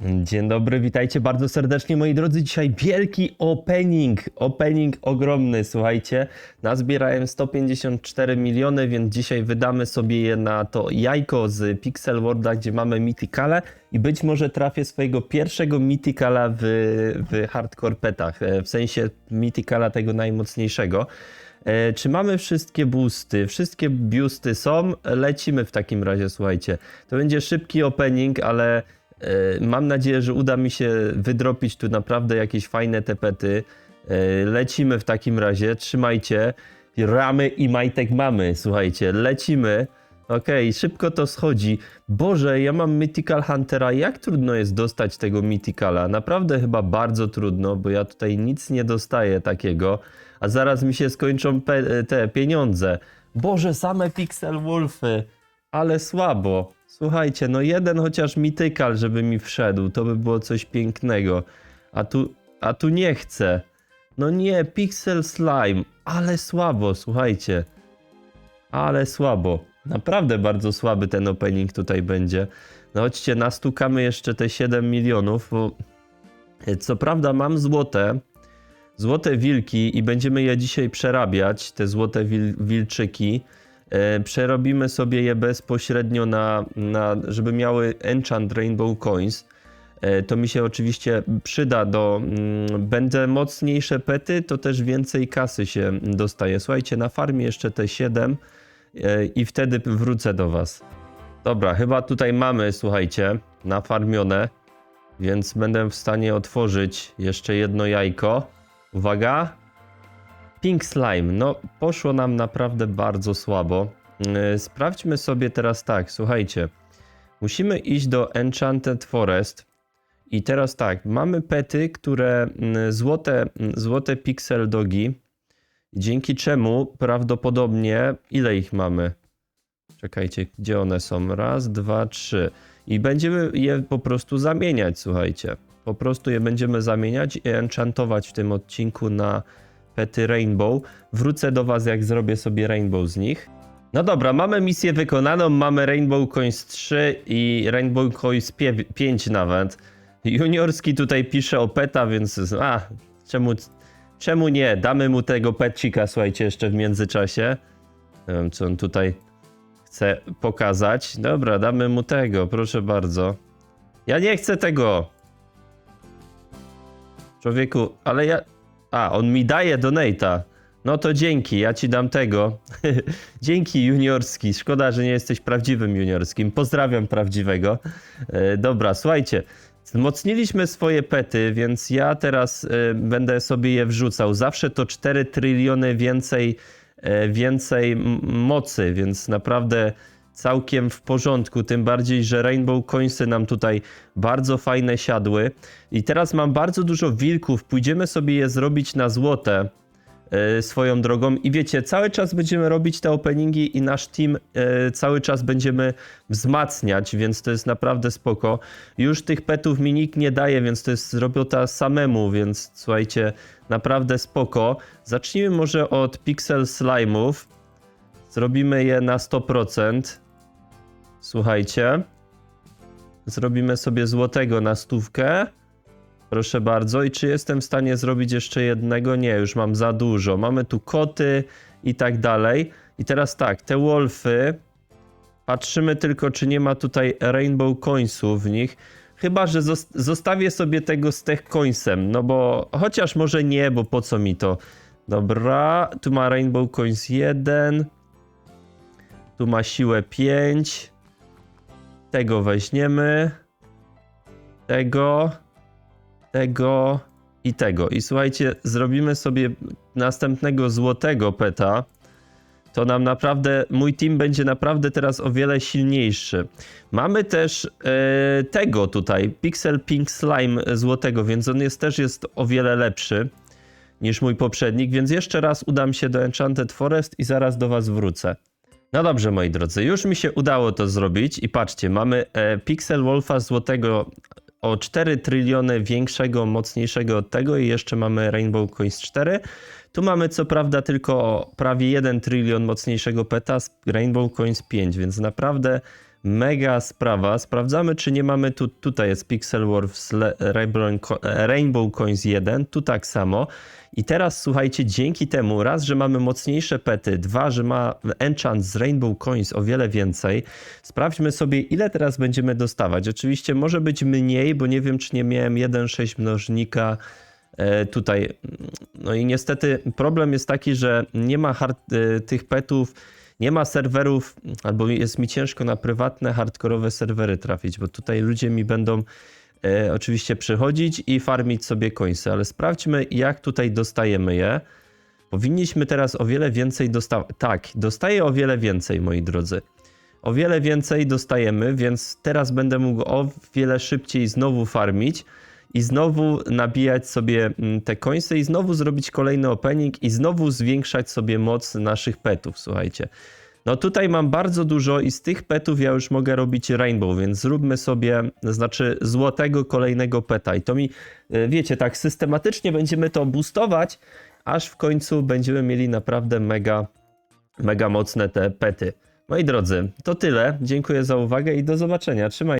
Dzień dobry, witajcie bardzo serdecznie moi drodzy. Dzisiaj wielki opening, opening ogromny, słuchajcie. Nazbierałem 154 miliony, więc dzisiaj wydamy sobie je na to jajko z Pixel Worlda, gdzie mamy Mythicale i być może trafię swojego pierwszego Mythicala w, w hardcore petach, e, w sensie Mythicala tego najmocniejszego. E, Czy mamy wszystkie boosty? Wszystkie boosty są. Lecimy w takim razie, słuchajcie. To będzie szybki opening, ale mam nadzieję, że uda mi się wydropić tu naprawdę jakieś fajne tepety. E, Lecimy w takim razie. Trzymajcie. Ramy i majtek mamy, słuchajcie. Lecimy. Okej, szybko to schodzi. Boże, ja mam Mythical Huntera. Jak trudno jest dostać tego Mythicala? Naprawdę chyba bardzo trudno, bo ja tutaj nic nie dostaję takiego. A zaraz mi się skończą te pieniądze. Boże, same Pixel Wolfy. Ale słabo. Słuchajcie, no jeden chociaż Mythical, żeby mi wszedł. To by było coś pięknego. A tu, a tu nie chcę. No nie, Pixel Slime. Ale słabo, słuchajcie. Ale słabo. Naprawdę bardzo słaby ten opening tutaj będzie. No chodźcie, nastukamy jeszcze te 7 milionów, bo e, co prawda mam złote, złote wilki i będziemy je dzisiaj przerabiać, te złote wil, wilczyki. E, przerobimy sobie je bezpośrednio na, na, żeby miały enchant rainbow coins. E, to mi się oczywiście przyda do. Mm, będę mocniejsze pety, to też więcej kasy się dostaje. Słuchajcie, na farmie jeszcze te 7 e, i wtedy wrócę do Was. Dobra, chyba tutaj mamy, słuchajcie, nafarmione, więc będę w stanie otworzyć jeszcze jedno jajko. Uwaga. Pink Slime. No, poszło nam naprawdę bardzo słabo. Yy, Sprawdźmy sobie teraz tak, słuchajcie. Musimy iść do Enchanted Forest. I teraz tak, mamy pety, które mm, złote, mm, złote pixel dogi, dzięki czemu prawdopodobnie ile ich mamy? Czekajcie, gdzie one są? Raz, dwa, trzy. I będziemy je po prostu zamieniać, słuchajcie. Po prostu je będziemy zamieniać i enchantować w tym odcinku na pety Rainbow. Wrócę do Was, jak zrobię sobie Rainbow z nich. No dobra, mamy misję wykonaną, mamy Rainbow Coins 3 i Rainbow Coins 5 nawet. Juniorski tutaj pisze o peta, więc a, czemu, czemu nie? Damy mu tego pecika, słuchajcie, jeszcze w międzyczasie. Nie wiem, co on tutaj chce pokazać. Dobra, damy mu tego, proszę bardzo. Ja nie chcę tego. Człowieku, ale ja... A, on mi daje donata. No to dzięki, ja ci dam tego. dzięki juniorski. Szkoda, że nie jesteś prawdziwym juniorskim. Pozdrawiam prawdziwego. E, dobra, słuchajcie. Wzmocniliśmy swoje pety, więc ja teraz e, będę sobie je wrzucał. Zawsze to 4 tryliony więcej, e, więcej mocy, więc naprawdę całkiem w porządku. Tym bardziej, że Rainbow Coinsy nam tutaj bardzo fajne siadły. I teraz mam bardzo dużo wilków. Pójdziemy sobie je zrobić na złote e, swoją drogą. I wiecie, cały czas będziemy robić te openingi i nasz team e, cały czas będziemy wzmacniać, więc to jest naprawdę spoko. Już tych petów mi nikt nie daje, więc to jest robota samemu, więc słuchajcie, naprawdę spoko. Zacznijmy może od Pixel Slime'ów. Zrobimy je na 100%. Słuchajcie. Zrobimy sobie złotego na stówkę. Proszę bardzo. I czy jestem w stanie zrobić jeszcze jednego? Nie, już mam za dużo. Mamy tu koty i tak dalej. I teraz tak, te wolfy. Patrzymy tylko, czy nie ma tutaj rainbow coinsów w nich. Chyba, że zos- zostawię sobie tego z tech coinsem. No bo chociaż może nie, bo po co mi to? Dobra, tu ma rainbow coins 1. Tu ma siłę 5. Tego weźmiemy. Tego. Tego. I tego. I słuchajcie, zrobimy sobie następnego złotego peta. To nam naprawdę, mój team będzie naprawdę teraz o wiele silniejszy. Mamy też e, tego tutaj, Pixel Pink Slime złotego, więc on jest też jest o wiele lepszy niż mój poprzednik, więc jeszcze raz udam się do Enchanted Forest i zaraz do was wrócę. No dobrze, moi drodzy, już mi się udało to zrobić i patrzcie, mamy e, Pixel Wolfa złotego o 4 tryliony większego, mocniejszego od tego i jeszcze mamy Rainbow Coins 4. Tu mamy co prawda tylko prawie 1 trylion mocniejszego peta z Rainbow Coins 5, więc naprawdę mega sprawa. Sprawdzamy, czy nie mamy tu, tutaj jest Pixel Wars Le- Rainbow, Co- Rainbow Coins 1, tu tak samo. I teraz słuchajcie, dzięki temu raz, że mamy mocniejsze pety, dwa, że ma enchant z Rainbow Coins o wiele więcej. Sprawdźmy sobie, ile teraz będziemy dostawać. Oczywiście może być mniej, bo nie wiem, czy nie miałem 1,6 mnożnika e, tutaj. No i niestety problem jest taki, że nie ma e, tych petów, nie ma serwerów, albo jest mi ciężko na prywatne, hardkorowe serwery trafić, bo tutaj ludzie mi będą e, oczywiście przychodzić i farmić sobie końce, ale sprawdźmy, jak tutaj dostajemy je. Powinniśmy teraz o wiele więcej dostawać. Tak, dostaję o wiele więcej, moi drodzy. O wiele więcej dostajemy, więc teraz będę mógł o wiele szybciej znowu farmić i znowu nabijać sobie mm, te końce i znowu zrobić kolejny opening i znowu zwiększać sobie moc naszych petów, słuchajcie. No tutaj mam bardzo dużo i z tych petów ja już mogę robić rainbow, więc zróbmy sobie, znaczy złotego kolejnego peta i to mi, e, wiecie, tak systematycznie będziemy to boostować, aż w końcu będziemy mieli naprawdę mega, mega mocne te pety. Moi drodzy, to tyle. Dziękuję za uwagę i do zobaczenia. Trzymaj